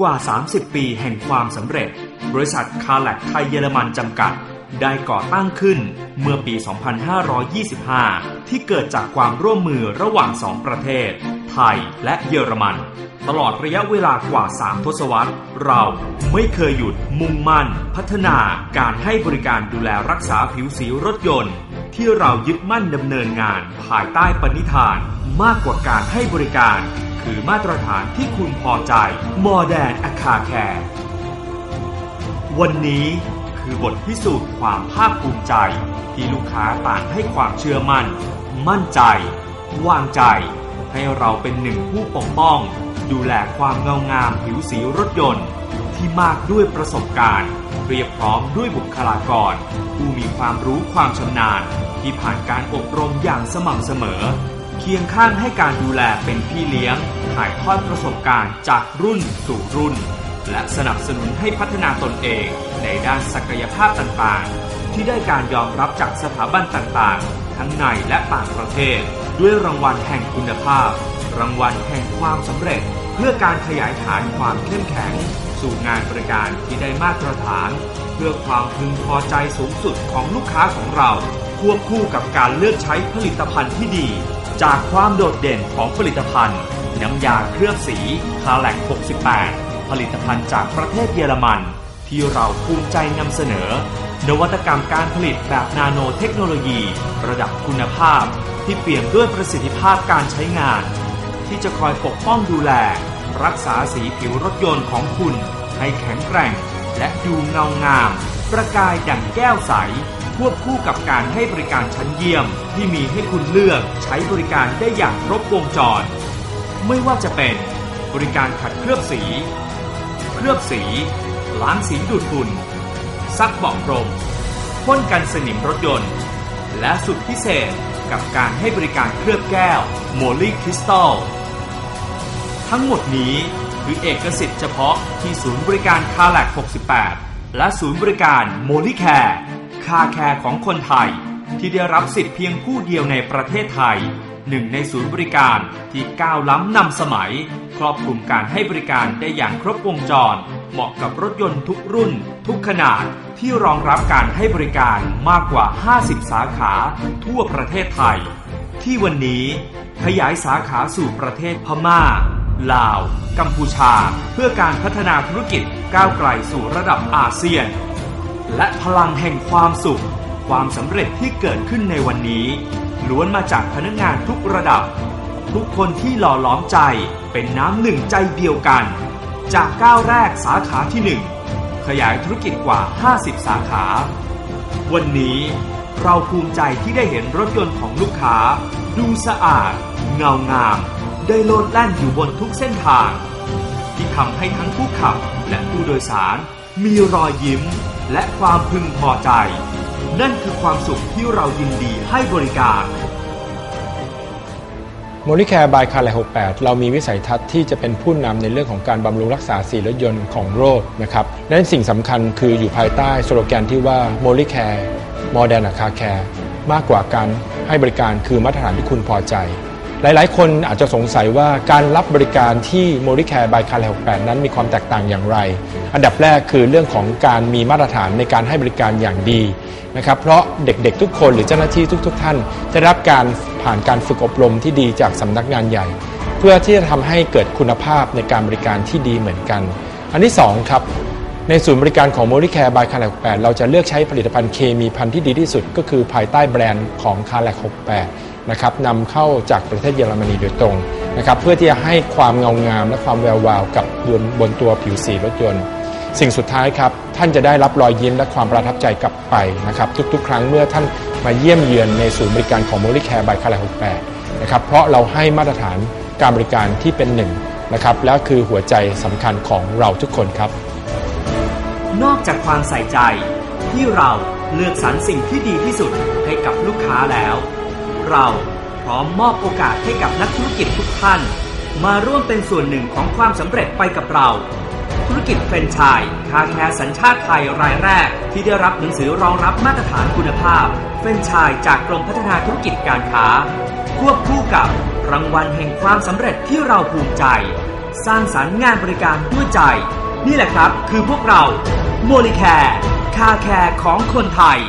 กว่า 30 ปีแห่งความสำเร็จ บริษัทคาแลกไทยเยอรมันจำกัด ได้ก่อตั้งขึ้นเมื่อปี 2525 ที่เกิดจากความร่วมมือระหว่างสองประเทศ ไทยและเยอรมัน ตลอดระยะเวลากว่า 3 ทศวรรษ เราไม่เคยหยุดมุ่งมั่น พัฒนาการให้บริการดูแลรักษาผิวสีรถยนต์ ที่เรายึดมั่นดำเนินงานภายใต้ปณิธาน มากกว่าการให้บริการ คือมาตรฐานที่คุณพอใจ Modern a c a r Care วันนี้คือบทพิสูจน์ความภาคภูมิใจ ที่ลูกค้าต่างให้ความเชื่อมั่น มั่นใจ วางใจ ให้เราเป็นหนึ่งผู้ปกป้อง ดูแลความเงางามผิวสีรถยนต์ ที่มากด้วยประสบการณ์เรียบพร้อมด้วยบุคลากร ผู้มีความรู้ความชำนาญ ที่ผ่านการอบรมอย่างสม่ำเสมอ เคียงข้างให้การดูแลเป็นพี่เลี้ยง ถ่ายทอดประสบการณ์จากรุ่นสู่รุ่น และสนับสนุนให้พัฒนาตนเองในด้านศักยภาพต่างๆ ที่ได้การยอมรับจากสถาบันต่างๆ ทั้งในและต่างประเทศ ด้วยรางวัลแห่งคุณภาพ รางวัลแห่งความสำเร็จ เพื่อการขยายฐานความเข้มแข็ง สู่งานบริการที่ได้มาตรฐาน เพื่อความพึงพอใจสูงสุดของลูกค้าของเราควบคู่กับการเลือกใช้ผลิตภัณฑ์ที่ดี จากความโดดเด่นของผลิตภัณฑ์ น้ำยาเคลือบสีคาแลก68 ผลิตภัณฑ์จากประเทศเยอรมัน ที่เราภูมิใจนำเสนอ นวัตกรรมการผลิตแบบนาโนเทคโนโลยี ระดับคุณภาพ ที่เปลี่ยมด้วยประสิทธิภาพการใช้งาน ที่จะคอยปกป้องดูแล รักษาสีผิวรถยนต์ของคุณ ให้แข็งแกร่ง และดูเงางาม ประกายดั่งแก้วใส ควบคู่กับการให้บริการชั้นเยี่ยม ที่มีให้คุณเลือกใช้บริการได้อย่างครบวงจร ไม่ว่าจะเป็น บริการขัดเคลือบสี เคลือบสีล้างสีดูดฝุ่นซักเบาะพรมพ่นกันสนิมรถยนต์ และสุดพิเศษกับการให้บริการเคลือบแก้วโมลีคริสตัลทั้งหมดนี้คือเอกสิทธิ์เฉพาะที่ศูนย์บริการคาแลก 68 และศูนย์บริการโมลีแคร์ คาแคร์ของคนไทย ที่ได้รับสิทธิ์เพียงผู้เดียวในประเทศไทยหนึ่งในศูนย์บริการที่ก้าวล้ำนำสมัย ครอบคลุมการให้บริการได้อย่างครบวงจร เหมาะกับรถยนต์ทุกรุ่น ทุกขนาดที่รองรับการให้บริการมากกว่า 50 สาขาทั่วประเทศไทย ที่วันนี้ขยายสาขาสู่ประเทศพม่า ลาว กัมพูชา เพื่อการพัฒนาธุรกิจก้าวไกลสู่ระดับอาเซียน และพลังแห่งความสุข ความสำเร็จที่เกิดขึ้นในวันนี้ ล้วนมาจากพนักงานทุกระดับ ทุกคนที่หล่อล้อมใจเป็นน้ำหนึ่งใจเดียวกัน จากก้าวแรกสาขาที่หนึ่งขยายธุรกิจกว่า 50 สาขา วันนี้เราภูมิใจที่ได้เห็นรถยนต์ของลูกค้า ดูสะอาด เงางาม ได้โลดแล่นอยู่บนทุกเส้นทาง ที่ทำให้ทั้งผู้ขับและผู้โดยสารมีรอยยิ้ม และความพึงพอใจ นั่นคือความสุขที่เรายินดีให้บริการโมลิแคร์บายคาร์ไล68 เรามีวิสัยทัศน์ที่จะเป็นผู้นำในเรื่องของการบำรุงรักษาสีรถยนต์ของโลกนะครับและสิ่งสำคัญคืออยู่ภายใต้สโลแกนที่ว่าโมลิแคร์มอ d เ r n คาแคร์มากกว่าการให้บริการคือมาตรฐานที่คุณพอใจ หลาย ๆ คนอาจจะสงสัยว่าการรับบริการที่โมลิแคร์บายคาร์ไล68นั้นมีความแตกต่างอย่างไร อันดับแรกคือเรื่องของการมีมาตรฐานในการให้บริการอย่างดีนะครับ เพราะเด็กๆ ทุกคนหรือเจ้าหน้าที่ทุก ๆ ท่านจะรับการผ่านการฝึกอบรมที่ดีจากสำนักงานใหญ่ เพื่อที่จะทำให้เกิดคุณภาพในการบริการที่ดีเหมือนกัน อันที่2ครับในศูนย์บริการของ m o r i c a r e by c a r l a c 68เราจะเลือกใช้ผลิตภัณฑ์เคมีพันธุ์ที่ดีที่สุด ก็คือภายใต้แบรนด์ของ c a r l a c 68 นะครับนำเข้าจากประเทศเยอรมนีโดยตรงนะครับเพื่อที่จะให้ความเงางามและความแวววาวกับบนบนตัวผิวสีรถยนต์ สิ่งสุดท้ายครับท่านจะได้รับรอยยิ้มและความประทับใจกลับไปนะครับทุกๆ ครั้งเมื่อท่านมาเยี่ยมเยือนในศูนย์บริการของ m o r i c a r e by c a r l a c 68นะครับเพราะเราให้มาตรฐานการบริการที่เป็นหนึ่งนะครับและคือหัวใจสำคัญของเราทุกคนครับ นอกจากความใส่ใจที่เราเลือกสรรสิ่งที่ดีที่สุดให้กับลูกค้าแล้ว เราพร้อมมอบโอกาสให้กับนักธุรกิจทุกท่าน มาร่วมเป็นส่วนหนึ่งของความสำเร็จไปกับเรา ธุรกิจแฟรนไชส์คาแคร์สัญชาติไทยรายแรก ที่ได้รับหนังสือรองรับมาตรฐานคุณภาพแฟรนไชส์จากกรมพัฒนาธุรกิจการค้า ควบคู่กับรางวัลแห่งความสำเร็จที่เราภูมิใจ สร้างสรรค์งานบริการด้วยใจ นี่แหละครับ คือพวกเราโมลิแคร์คาแคร์ของคนไทย